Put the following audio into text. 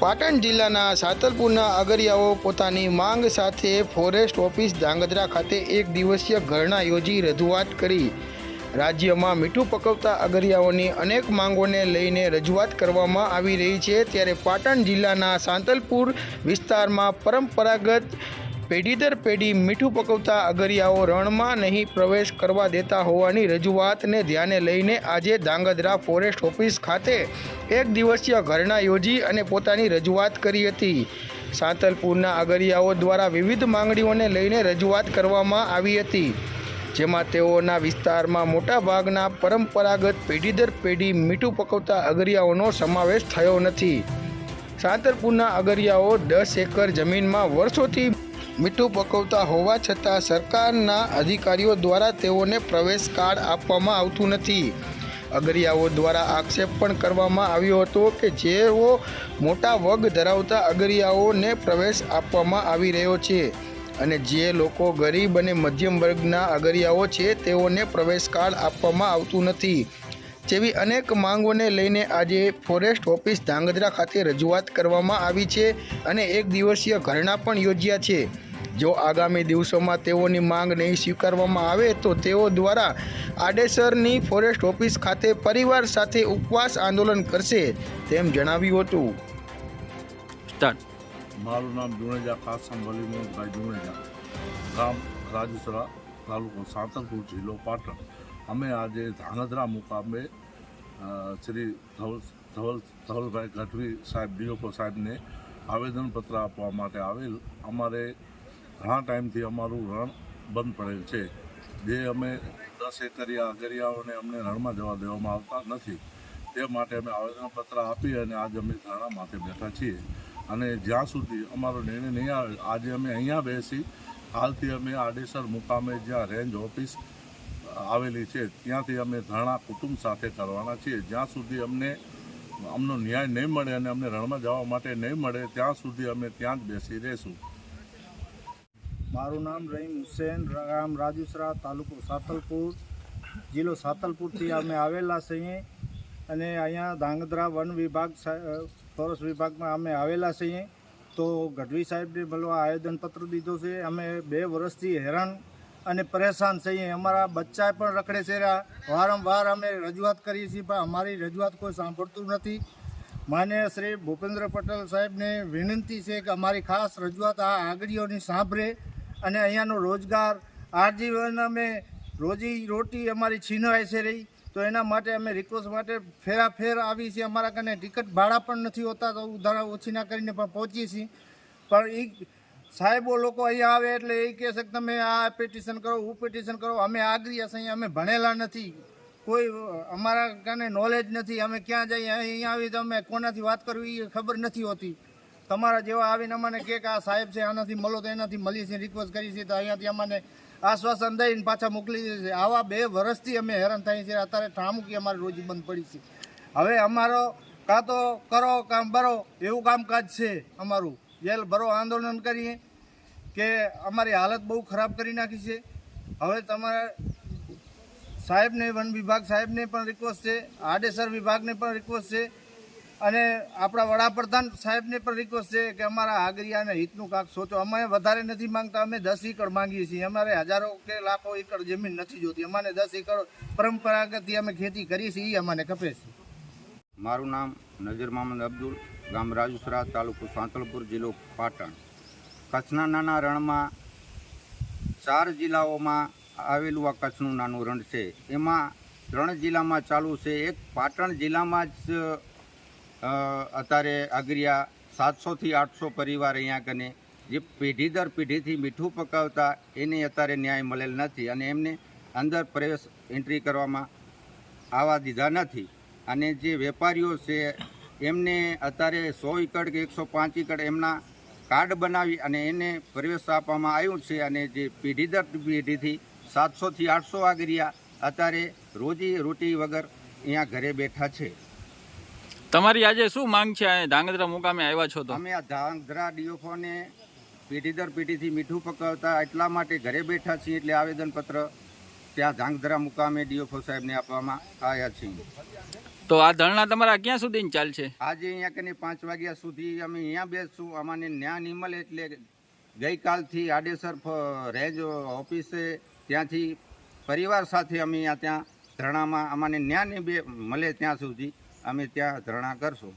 પાટણ જિલ્લાના સાતલપુરના અગરિયાઓ પોતાની માંગ સાથે ફોરેસ્ટ ઓફિસ ધાંગધ્રા ખાતે એક દિવસીય ધરણા યોજી રજૂઆત કરી. રાજ્યમાં મીઠું પકવતા અગરિયાઓની અનેક માંગોને લઈને રજૂઆત કરવામાં આવી રહી છે. ત્યારે પાટણ જિલ્લાના સાંતલપુર વિસ્તારમાં પરંપરાગત પેઢી દર પેઢી મીઠું પકવતા અગરિયાઓ રણમાં નહીં પ્રવેશ કરવા દેતા હોવાની રજૂઆતને ધ્યાને લઈને આજે ધાંગધ્રા ફોરેસ્ટ ઓફિસ ખાતે એક દિવસીય ઘરણા યોજી અને પોતાની રજૂઆત કરી હતી. સાંતલપુરના અગરિયાઓ દ્વારા વિવિધ માંગણીઓને લઈને રજૂઆત કરવામાં આવી હતી. જેમાં તેઓના વિસ્તારમાં મોટાભાગના પરંપરાગત પેઢી દર પેઢી મીઠું પકવતા અગરિયાઓનો સમાવેશ થયો નથી. સાંતલપુરના અગરિયાઓ દસ એકર જમીનમાં વર્ષોથી મીઠું પકવતા હોવા છતાં સરકારના અધિકારીઓ દ્વારા તેઓને પ્રવેશ કાર્ડ આપવામાં આવતું નથી. અગરિયાઓ દ્વારા આક્ષેપ પણ કરવામાં આવ્યો હતો કે જેઓ મોટા વગ ધરાવતા અગરિયાઓને પ્રવેશ આપવામાં આવી રહ્યો છે અને જે લોકો ગરીબ અને મધ્યમ વર્ગના અગરિયાઓ છે તેઓને પ્રવેશ કાર્ડ આપવામાં આવતું નથી. જેવી અનેક માંગોને લઈને આજે ફોરેસ્ટ ઓફિસ ધાંગધ્રા ખાતે રજૂઆત કરવામાં આવી છે અને એક દિવસીય ધરણા પણ યોજ્યા છે. જો આગામી દિવસોમાં તેઓની માંગ નહીં સ્વીકારવામાં આવે તો તેઓ દ્વારા આડેસરની ફોરેસ્ટ ઓફિસ ખાતે પરિવાર સાથે ઉપવાસ આંદોલન કરશે તેમ જણાવ્યું હતું. મારું નામ જુણેજા કાસમ વલીમોહનભાઈ જુણેજા ગામ રાજુસરા તાલુકો સાંતલપુર જિલ્લો પાટણ. અમે આજે ધાંગધ્રા મુકામે શ્રી ધવલ ધવલ ધવલભાઈ ગઢવી સાહેબ ડીઓપો સાહેબને આવેદનપત્ર આપવા માટે આવેલ. અમારે ઘણા ટાઈમથી અમારું રણ બંધ પડેલ છે. જે અમે દસ એકરિયા અગરિયાઓને અમને રણમાં જવા દેવામાં આવતા નથી. તે માટે અમે આવેદનપત્ર આપી અને આજે અમે ધારણા માથે બેઠા છીએ. અને જ્યાં સુધી અમારો નિર્ણય નહીં આવે, આજે અમે અહીંયા બેસી, હાલથી અમે આડેસર મુકામે જ્યાં રેન્જ ઓફિસ આવેલી છે, ત્યાંથી અમે ધરણા કુટુંબ સાથે કરવાના છીએ. જ્યાં સુધી અમને અમનો ન્યાય નહીં મળે અને અમને રણમાં જવા માટે નહીં મળે, ત્યાં સુધી અમે ત્યાં જ બેસી રહીશું. મારું નામ રહીમ હુસેન, ગામ રાજુસરા, તાલુકો સાતલપુર. જિલ્લો સાતલપુરથી અમે આવેલા છીએ અને અહીંયા ધાંગધ્રા વન વિભાગ ફોરેસ્ટ વિભાગમાં અમે આવેલા છીએ. તો ગઢવી સાહેબને મળવા આવેદનપત્ર દીધો છે. અમે બે વર્ષથી હેરાન અને પરેશાન છીએ. અમારા બચ્ચા પણ રખડે છે. વારંવાર અમે રજૂઆત કરીએ છીએ, પણ અમારી રજૂઆત કોઈ સાંભળતું નથી. માન્ય શ્રી ભૂપેન્દ્ર પટેલ સાહેબને વિનંતી છે કે અમારી ખાસ રજૂઆત આ આગળીઓની સાંભળે. અને અહીંયાનો રોજગાર આજીવન અમે રોજી રોટી અમારી છીનવાય છે રહી. તો એના માટે અમે રિક્વેસ્ટ માટે ફેરાફેર આવી છે. અમારા કને ટિકિટ ભાડા પણ નથી હોતા, તો ઉધારા ઓછી ના કરીને પણ પહોંચીએ છીએ. પણ એ સાહેબો લોકો અહીંયા આવે એટલે એ કહે છે કે તમે આ પિટિશન કરો, હું પિટિશન કરો, અમે આગરી હશે, અહીંયા અમે ભણેલા નથી. કોઈ અમારા કાને નોલેજ નથી. અમે ક્યાં જઈએ? અહીંયા આવી તો અમે કોનાથી વાત કરવી એ ખબર નથી હોતી. તમારા જેવા આવીને અમને કે આ સાહેબ છે, આનાથી મળો તો એનાથી મળી છે રિક્વેસ્ટ કરી છે તો અહીંયાથી અમને આશ્વાસન દઈને પાછા મોકલી દે છે. આવા બે વર્ષથી અમે હેરાન થઈએ છીએ, અત્યારે ઠામુકી અમારી રોજી બંધ પડી છે. હવે અમારો કાં તો કરો કામ ભરો, એવું કામકાજ છે અમારું. જેલ ભરો, આંદોલન કરીએ કે અમારી હાલત બહુ ખરાબ કરી નાખી છે. હવે તમારે સાહેબને, વન વિભાગ સાહેબને પણ રિક્વેસ્ટ છે, આડેસર વિભાગને પણ રિક્વેસ્ટ છે. અને આપણા વડાપ્રધાન સાહેબને પણ રિક્વેસ્ટ છે કે અમારા આગરિયાને હિતનું કાંક સોચો. અમે વધારે નથી માંગતા, અમે દસ એકર માંગીએ છીએ. અમારે હજારો કે લાખો એકર જમીન નથી જોતી. અમારે દસ એકર પરંપરાગતથી અમે ખેતી કરીએ છીએ એ અમને ખપે છે. મારું નામ નજર મોહમ્મદ અબ્દુલ, ગામ રાજુસરા, તાલુકો સાંતલપુર, જિલ્લો પાટણ. કચ્છના નાના રણમાં ચાર જિલ્લાઓમાં આવેલું આ કચ્છનું નાનું રણ છે. એમાં ત્રણ જિલ્લામાં ચાલુ છે. એક પાટણ જિલ્લામાં જ અત્યારે અગરિયા સાતસોથી આઠસો પરિવાર અહીંયા કને જે પેઢી દર પેઢીથી મીઠું પકાવતા, એને અત્યારે ન્યાય મળેલ નથી અને એમને અંદર પ્રવેશ એન્ટ્રી કરવામાં આવવા દીધા નથી. અને જે વેપારીઓ છે, એમને અત્યારે સો એકડ કે એકસો પાંચ એકડ એમના કાર્ડ બનાવી અને એને પ્રવેશ આપવામાં આવ્યું છે અને જે પેઢી દર પેઢીથી સાતસોથી આઠસો આગરિયા અત્યારે રોજી રોટી વગર અહીંયા ઘરે બેઠા છે. તમારી આજે શું માંગ છે? આ ધાંગધ્રા મુકામે આવ્યા છો તો. અમે આ ધાંગધ્રા ડીઓફોને પેઢી દર પેઢીથી મીઠું પકવતા એટલા માટે ઘરે બેઠા છીએ એટલે આવેદનપત્ર ત્યાં ધાંગધ્રા મુકામે ડીઓફઓ સાહેબને આપવામાં આવ્યા છીએ. તો આ ધરણા તમારા ક્યાં સુધી ચાલશે? આજે અહીંયા કને પાંચ વાગ્યા સુધી અમે અહીંયા બેસશું. અમાને ન્યા નહીં મળે એટલે ગઈકાલથી આડેસર રેન્જ ઓફિસે ત્યાંથી પરિવાર સાથે અમે અહીંયા ત્યાં ધરણામાં અમાને ન્યા નહીં બે મળે ત્યાં સુધી અમે ત્યાં ધરણા કરશું.